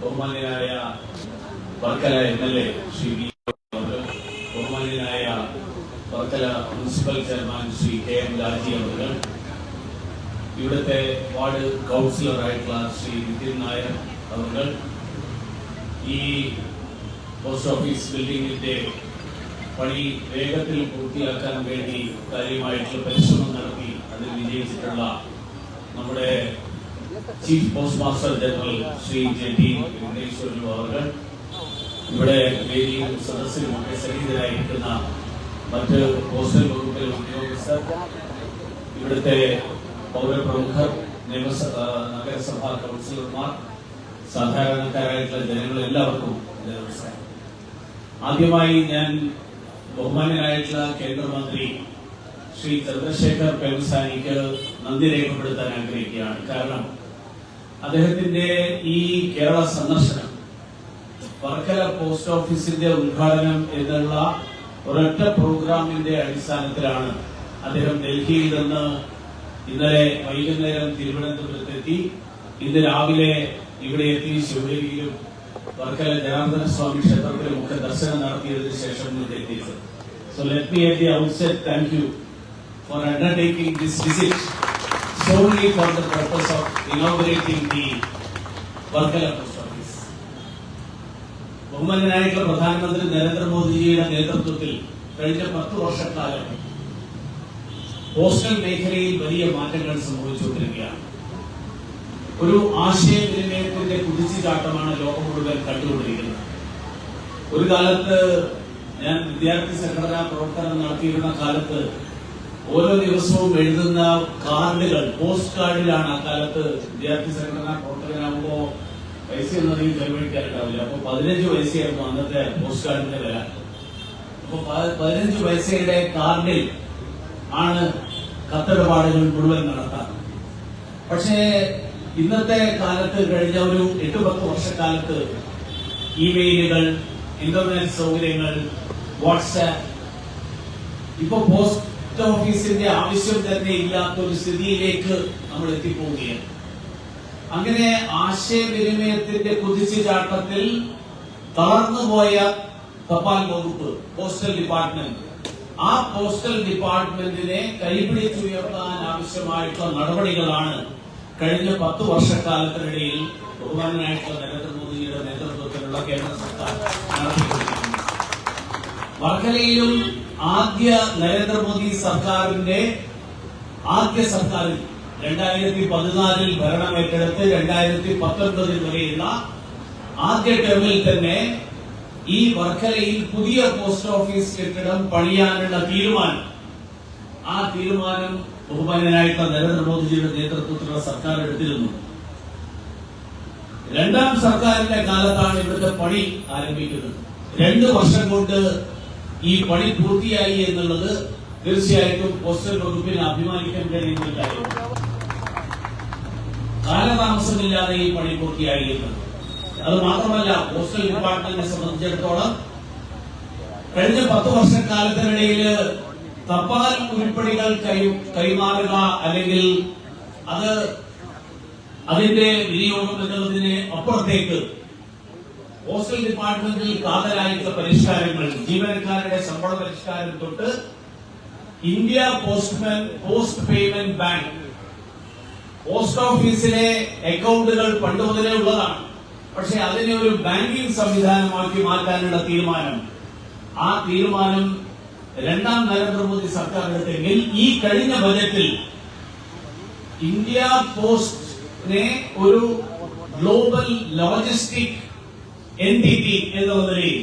ബഹുമാന്യനായ Varkala M L A Shri V ബഹുമാന്യനായ Varkala municipal chairman Shri K M Raji അവർ ഇവിടുത്തെ ward കൗൺസിലറായിട്ടുള്ള ശ്രീ നിതിൻ നായർ അവർ ഈ പോസ്റ്റ് ഓഫീസ് ബിൽഡിങ്ങിന്റെ പണി വേഗത്തിൽ പൂർത്തിയാക്കാൻ വേണ്ടി കാര്യമായിട്ടുള്ള പരിശ്രമം നടത്തി അതിൽ വിജയിച്ചിട്ടുള്ള നമ്മുടെ chief post master general Shri J T Venkateswaran അവർ ഇവിടെ വേദിയിലും സദസ്സിലുമൊക്കെ സന്നിഹിതരായിരിക്കുന്ന മറ്റ് പോസ്റ്റൽ വകുപ്പിലെ ഉദ്യോഗസ്ഥർ ഇവിടുത്തെ പൗരപ്രമുഖർ നിയമസഭ നഗരസഭാ കൗൺസിലർമാർ സാധാരണക്കാരായിട്ടുള്ള ജനങ്ങൾ എല്ലാവർക്കും ആദ്യമായി ഞാൻ ബഹുമാനനായിട്ടുള്ള കേന്ദ്രമന്ത്രി ശ്രീ ചന്ദ്രശേഖർ പെൻസാനിക്ക് നന്ദി രേഖപ്പെടുത്താൻ ആഗ്രഹിക്കുകയാണ്. കാരണം അദ്ദേഹത്തിന്റെ ഈ കേരള സന്ദർശനം വർക്കല പോസ്റ്റ് ഓഫീസിന്റെ ഉദ്ഘാടനം എന്നുള്ള ഒരൊറ്റ പ്രോഗ്രാമിന്റെ അടിസ്ഥാനത്തിലാണ് അദ്ദേഹം ഡൽഹിയിൽ നിന്ന് ഇന്നലെ വൈകുന്നേരം തിരുവനന്തപുരത്തെത്തി. ഇന്ന് രാവിലെ ഇവിടെ എത്തി ശിവഗിരിയിലും വർക്കല ജനാർദ്ദന സ്വാമി ക്ഷേത്രത്തിലും ഒക്കെ ദർശനം നടത്തിയതിനു ശേഷം എത്തിയത്. So let me at the outset thank you for undertaking this visit solely for the purpose of inaugurating the Varkala post office. ബഹുമാനായിട്ടുള്ള പ്രധാനമന്ത്രി നരേന്ദ്രമോദിജിയുടെ നേതൃത്വത്തിൽ കഴിഞ്ഞ പത്ത് വർഷക്കാലം പോസ്റ്റൽ മേഖലയിൽ വലിയ മാറ്റങ്ങൾ സംഭവിച്ചുകൊണ്ടിരിക്കുകയാണ് ഒരു ആശയവിനിമയത്തിന്റെ കുതിച്ചുചാട്ടമാണ് ലോകം മുഴുവൻ കണ്ടുകൊണ്ടിരിക്കുന്നത് ഒരു കാലത്ത് ഞാൻ വിദ്യാർത്ഥി സംഘടനാ പ്രവർത്തനം നടത്തിയിരുന്ന കാലത്ത് ഓരോ ദിവസവും എഴുതുന്ന കാർഡുകൾ പോസ്റ്റ് കാർഡിലാണ് ആ കാലത്ത് വിദ്യാർത്ഥി സംഘടനാ പ്രവർത്തകനാകുമ്പോ പൈസ ഒന്നും അധികം ചെലവഴിക്കാനുണ്ടാവില്ല അപ്പൊ പതിനഞ്ച് പൈസയായിരുന്നു അന്നത്തെ പോസ്റ്റ് കാർഡിന്റെ വില. അപ്പൊ പതിനഞ്ച് പൈസയുടെ കാർഡിൽ ആണ് കത്തിടപാടുകൾ മുഴുവൻ നടത്താറ്. പക്ഷേ ഇന്നത്തെ കാലത്ത് കഴിഞ്ഞ ഒരു എട്ട് പത്ത് വർഷക്കാലത്ത് ഇമെയിലുകൾ ഇന്റർനെറ്റ് സൗകര്യങ്ങൾ വാട്സാപ്പ് ഇപ്പൊ പോസ്റ്റ് ഓഫീസിന്റെ ആവശ്യം തന്നെ ഇല്ലാത്ത ഒരു സ്ഥിതിയിലേക്ക് നമ്മൾ എത്തിപ്പോവുകയാണ്. അങ്ങനെ ആശയവിനിമയത്തിന്റെ കുതിച്ചുചാട്ടത്തിൽ തളർന്നുപോയ തപാൽ വകുപ്പ് പോസ്റ്റൽ ഡിപ്പാർട്ട്മെന്റ് ആ പോസ്റ്റൽ ഡിപ്പാർട്ട്മെന്റിനെ കൈപിടിച്ചുയർത്താൻ ആവശ്യമായിട്ടുള്ള നടപടികളാണ് കഴിഞ്ഞ പത്ത് വർഷക്കാലത്തിനിടയിൽ ബഹുമാനായിട്ടുള്ള നരേന്ദ്രമോദിയുടെ നേതൃത്വത്തിലുള്ള കേന്ദ്ര സർക്കാർ നടത്തിക്കൊണ്ടിരിക്കുന്നത്. വർക്കലയിലും ആദ്യ നരേന്ദ്രമോദി സർക്കാരിന്റെ ആദ്യ സർക്കാരിൽ രണ്ടായിരത്തി പതിനാലിൽ ഭരണമേറ്റെടുത്ത് രണ്ടായിരത്തി പത്തൊൻപതിൽ വരെയുള്ള ആദ്യ ടേമിൽ തന്നെ ഈ വർക്കലയിൽ പുതിയ പോസ്റ്റ് ഓഫീസ് കെട്ടിടം പണിയാനുള്ള തീരുമാനം. ആ തീരുമാനം ബഹുമാനായിട്ടുള്ള നരേന്ദ്രമോദിജിയുടെ നേതൃത്വത്തിലുള്ള സർക്കാർ എടുത്തിരുന്നു. രണ്ടാം സർക്കാരിന്റെ കാലത്താണ് ഇവിടുത്തെ പണി ആരംഭിക്കുന്നത്. രണ്ട് വർഷം കൊണ്ട് ഈ പണി പൂർത്തിയായി എന്നുള്ളത് തീർച്ചയായിട്ടും പോസ്റ്റൽ വകുപ്പിന് അഭിമാനിക്കാൻ കഴിയുന്ന കാര്യമാണ്. കാലതാമസമില്ലാതെ ഈ പണി പൂർത്തിയായി എന്നുള്ളത് അത് മാത്രമല്ല പോസ്റ്റൽ ഡിപ്പാർട്ട്മെന്റിനെ സംബന്ധിച്ചിടത്തോളം കഴിഞ്ഞ പത്ത് വർഷക്കാലത്തിനിടയിൽ തപാൽ ഉരുപ്പടികൾ കൈമാറുക അല്ലെങ്കിൽ അത് അതിന്റെ വിനിയോഗം എന്നുള്ളതിന് അപ്പുറത്തേക്ക് പോസ്റ്റൽ ഡിപ്പാർട്ട്മെന്റിൽ കാതലായിട്ടുള്ള പരിഷ്കാരങ്ങൾ ജീവനക്കാരുടെ ശമ്പള പരിഷ്കാരം തൊട്ട് India postman post payment bank post ഓഫീസിലെ അക്കൗണ്ടുകൾ പണ്ട് മുതലേ ഉള്ളതാണ്. പക്ഷെ അതിനെ ഒരു ബാങ്കിംഗ് സംവിധാനമാക്കി മാറ്റാനുള്ള തീരുമാനം. ആ തീരുമാനം രണ്ടാം നരേന്ദ്രമോദി സർക്കാർ എടുത്തെങ്കിൽ ഈ കഴിഞ്ഞ ബജറ്റിൽ ഇന്ത്യ പോസ്റ്റിനെ ഒരു ഗ്ലോബൽ ലോജിസ്റ്റിക് എന്റിറ്റി എന്നുള്ള നിലയിൽ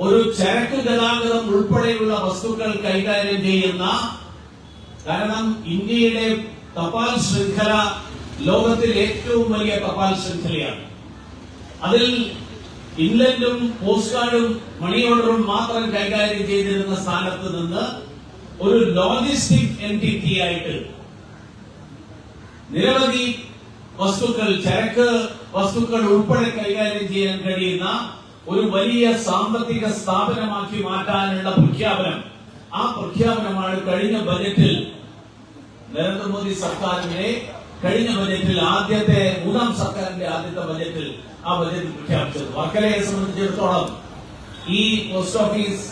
ഒരു ചരക്ക് ഗതാഗതം ഉൾപ്പെടെയുള്ള വസ്തുക്കൾ കൈകാര്യം ചെയ്യുന്ന കാരണം ഇന്ത്യയുടെ തപാൽ ശൃംഖല ലോകത്തിൽ ഏറ്റവും വലിയ തപാൽ ശൃംഖലയാണ്. അതിൽ ഇൻലൻഡും പോസ്റ്റ് കാർഡും മണി ഓർഡറും മാത്രം കൈകാര്യം ചെയ്തിരുന്ന സ്ഥാനത്ത് നിന്ന് ഒരു ലോജിസ്റ്റിക് എന്റിറ്റി ആയിട്ട് നിരവധി വസ്തുക്കൾ ചരക്ക് വസ്തുക്കൾ ഉൾപ്പെടെ കൈകാര്യം ചെയ്യാൻ കഴിയുന്ന ഒരു വലിയ സാമ്പത്തിക സ്ഥാപനമാക്കി മാറ്റാനുള്ള പ്രഖ്യാപനം. ആ പ്രഖ്യാപനമാണ് കഴിഞ്ഞ ബജറ്റിൽ നരേന്ദ്രമോദി സർക്കാരിന്റെ കഴിഞ്ഞ ബജറ്റിൽ ആദ്യത്തെ മൂന്നാം സർക്കാരിന്റെ ആദ്യത്തെ ബജറ്റിൽ ആ ബജറ്റ് പ്രഖ്യാപിച്ചത്. വർക്കലയെ സംബന്ധിച്ചിടത്തോളം ഈ പോസ്റ്റ് ഓഫീസ്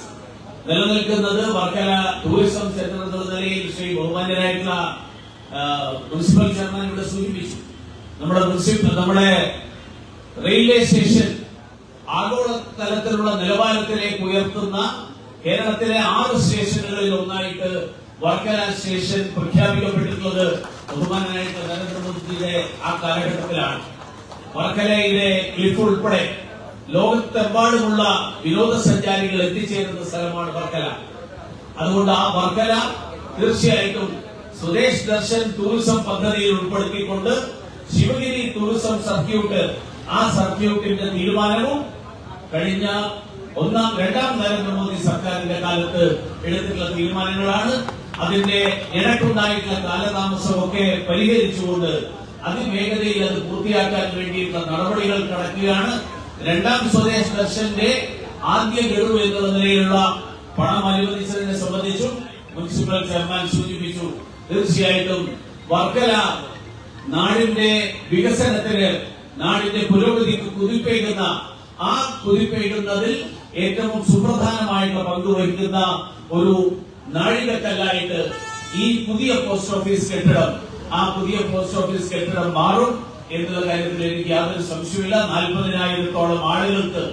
നിലനിൽക്കുന്നത് വർക്കല ടൂറിസം സെന്റർ എന്നുള്ള നിലയിൽ ശ്രീ ബഹുമാന്യരായിട്ടുള്ള മുനിസിപ്പൽ ചെയർമാൻ ഇവിടെ സൂചിപ്പിച്ചു. നമ്മുടെ മുനിസിപ്പൽ നമ്മുടെ റെയിൽവേ സ്റ്റേഷൻ ആഗോള തലത്തിലുള്ള നിലവാരത്തിലേക്ക് ഉയർത്തുന്ന കേരളത്തിലെ ആറ് സ്റ്റേഷനുകളിൽ ഒന്നായിട്ട് വർക്കല സ്റ്റേഷൻ പ്രഖ്യാപിക്കപ്പെട്ടിട്ടുള്ളത് ബഹുമാനായിട്ട് നരേന്ദ്രമോദിയുടെ ആ കാലഘട്ടത്തിലാണ്. വർക്കലയിലെ ക്ലിഫ് ഉൾപ്പെടെ ലോകത്തെമ്പാടുമുള്ള വിനോദസഞ്ചാരികൾ എത്തിച്ചേരുന്ന സ്ഥലമാണ് വർക്കല. അതുകൊണ്ട് ആ വർക്കല തീർച്ചയായിട്ടും സ്വദേശ് ദർശൻ ടൂറിസം പദ്ധതിയിൽ ഉൾപ്പെടുത്തിക്കൊണ്ട് ശിവഗിരി ടൂറിസം സർക്യൂട്ട് ആ സർക്യൂട്ടിന്റെ തീരുമാനവും കഴിഞ്ഞ ഒന്നാം രണ്ടാം നരേന്ദ്രമോദി സർക്കാരിന്റെ കാലത്ത് എടുത്തിട്ടുള്ള തീരുമാനങ്ങളാണ്. അതിന്റെ ഇടക്കുണ്ടായിട്ടുള്ള കാലതാമസമൊക്കെ പരിഹരിച്ചുകൊണ്ട് അതിവേഗതയിൽ അത് പൂർത്തിയാക്കാൻ വേണ്ടിയിട്ടുള്ള നടപടികൾ കടക്കുകയാണ്. രണ്ടാം സ്വദേശ് ദർശന്റെ ആദ്യ ഗഡു എന്നുള്ള നിലയിലുള്ള പണം അനുവദിച്ചതിനെ സംബന്ധിച്ചും മുനിസിപ്പൽ ചെയർമാൻ സൂചിപ്പിച്ചു. തീർച്ചയായിട്ടും വർക്കല നാടിന്റെ വികസനത്തിന് നാടിന്റെ പുരോഗതിക്ക് കുതിപ്പേകുന്ന ആ കുതിപ്പേകുന്നതിൽ ഏറ്റവും സുപ്രധാനമായിട്ടുള്ള പങ്കുവഹിക്കുന്ന ഒരു നാഴികക്കല്ലായിട്ട് ഈ പുതിയ പോസ്റ്റ് ഓഫീസ് കെട്ടിടം ആ പുതിയ പോസ്റ്റ് ഓഫീസ് കെട്ടിടം മാറും എന്നുള്ള കാര്യത്തിൽ എനിക്ക് യാതൊരു സംശയമില്ല നാൽപ്പതിനായിരത്തോളം ആളുകൾക്ക്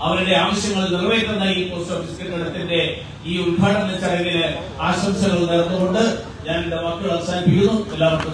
അവരുടെ ആവശ്യങ്ങൾ നിറവേറ്റുന്ന ഈ പോസ്റ്റ് ഓഫീസ് കെട്ടിടത്തിന്റെ ഈ ഉദ്ഘാടന ചടങ്ങിന് ആശംസകൾ നേർന്നുകൊണ്ട് ഞാൻ എന്റെ വാക്കുകൾ അവസാനിപ്പിക്കുന്നു. എല്ലാവർക്കും